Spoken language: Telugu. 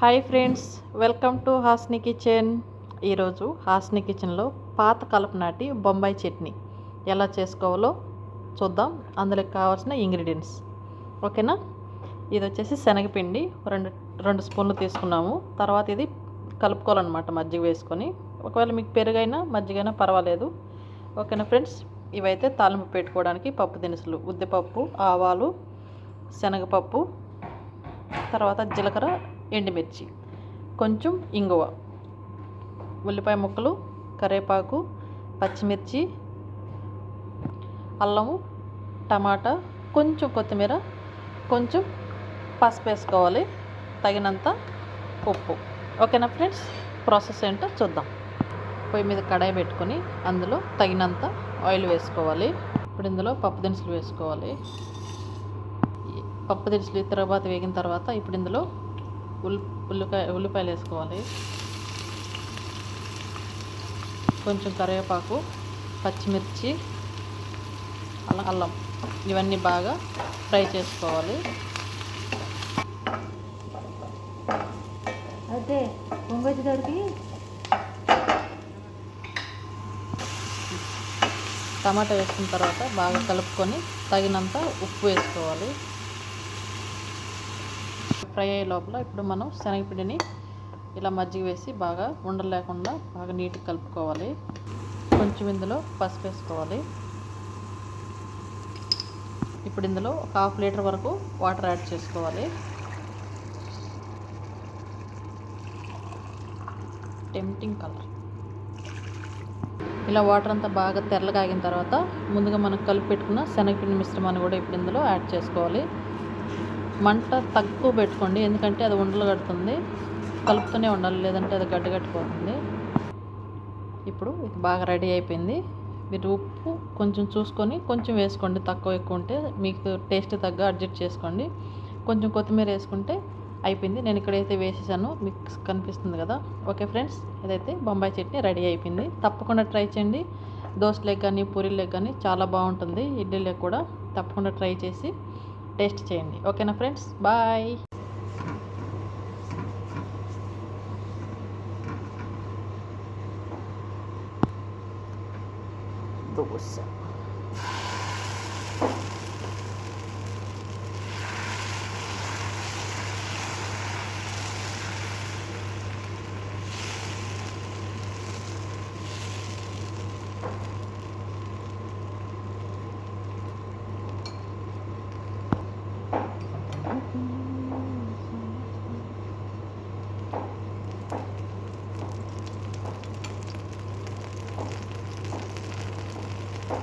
Hi friends welcome to Hasni kitchen. ఈరోజు హాస్ని కిచెన్లో పాత కలపనాటి నాటి బొంబాయి చట్నీ. ఎలా చేసుకోవాలో చూద్దాం. అందులోకి కావాల్సిన ఇంగ్రీడియంట్స్. ఓకేనా? ఇది వచ్చేసి శనగపిండి రెండు రెండు స్పూన్లు తీసుకున్నాము. తర్వాత ఇది కలుపుకోవాలన్నమాట మజ్జిగ వేసుకొని. ఒకవేళ మీకు పెరుగైనా మజ్జిగైనా పర్వాలేదు. ఓకేనా ఫ్రెండ్స్? ఇవైతే తాలింపు పెట్టుకోవడానికి పప్పు దినుసులు ఉద్దిపప్పు ఆవాలు శనగపప్పు తర్వాత జీలకర్ర ఎండుమిర్చి కొంచెం ఇంగువ ఉల్లిపాయ ముక్కలు కరివేపాకు పచ్చిమిర్చి అల్లము టమాటా కొంచెం కొత్తిమీర కొంచెం పసుపు వేసుకోవాలి. తగినంత ఉప్పు. ఓకేనా ఫ్రెండ్స్? ప్రాసెస్ ఏంటో చూద్దాం. పొయ్యి మీద కడాయి పెట్టుకొని అందులో తగినంత ఆయిల్ వేసుకోవాలి. ఇప్పుడు ఇందులో పప్పు దినుసులు వేసుకోవాలి. పప్పు దినుసులు తర్వాత వేగిన తర్వాత ఇప్పుడు ఇందులో ఉల్లి ఉల్లిపాయ ఉల్లిపాయలు వేసుకోవాలి. కొంచెం కరివేపాకు పచ్చిమిర్చి అల్లం అల్లం ఇవన్నీ బాగా ఫ్రై చేసుకోవాలి. అదే పొంగొచ్చేటడికి టమాటా వేసుకున్న తర్వాత బాగా కలుపుకొని తగినంత ఉప్పు వేసుకోవాలి. ఫ్రై అయ్యే లోపల ఇప్పుడు మనం శనగపిండిని ఇలా మజ్జిగ వేసి బాగా ఉండలు లేకుండా బాగా నీట్గా కలుపుకోవాలి. కొంచెం ఇందులో పసుపు వేసుకోవాలి. ఇప్పుడు ఇందులో ఒక హాఫ్ లీటర్ వరకు వాటర్ యాడ్ చేసుకోవాలి. Tempting colour. ఇలా వాటర్ అంతా బాగా తెల్లగా ఆగిన తర్వాత ముందుగా మనం కలిపి పెట్టుకున్న శనగపిండి మిశ్రమాన్ని కూడా ఇప్పుడు ఇందులో యాడ్ చేసుకోవాలి. మంట తక్కువ పెట్టుకోండి. ఎందుకంటే అది ఉండలు కడుతుంది. కలుపుతూనే ఉండాలి. లేదంటే అది గడ్డ కట్టుకోతుంది ఇప్పుడు ఇది బాగా రెడీ అయిపోయింది. మీరు ఉప్పు కొంచెం చూసుకొని కొంచెం వేసుకోండి. తక్కువ ఎక్కువ ఉంటే మీకు టేస్ట్ తగ్గ అడ్జస్ట్ చేసుకోండి. కొంచెం కొత్తిమీర వేసుకుంటే అయిపోయింది. నేను ఇక్కడైతే వేసేసాను. మీకు కనిపిస్తుంది కదా. ఓకే ఫ్రెండ్స్ ఇదైతే బొంబాయి చట్నీ రెడీ అయిపోయింది. తప్పకుండా ట్రై చేయండి. దోశలకు కానీ పూరీలకు కానీ చాలా బాగుంటుంది. ఇడ్లీలకు కూడా తప్పకుండా ట్రై చేసి టేస్ట్ చేయండి ఓకేనా ఫ్రెండ్స్ బాయ్ దోశ Ito.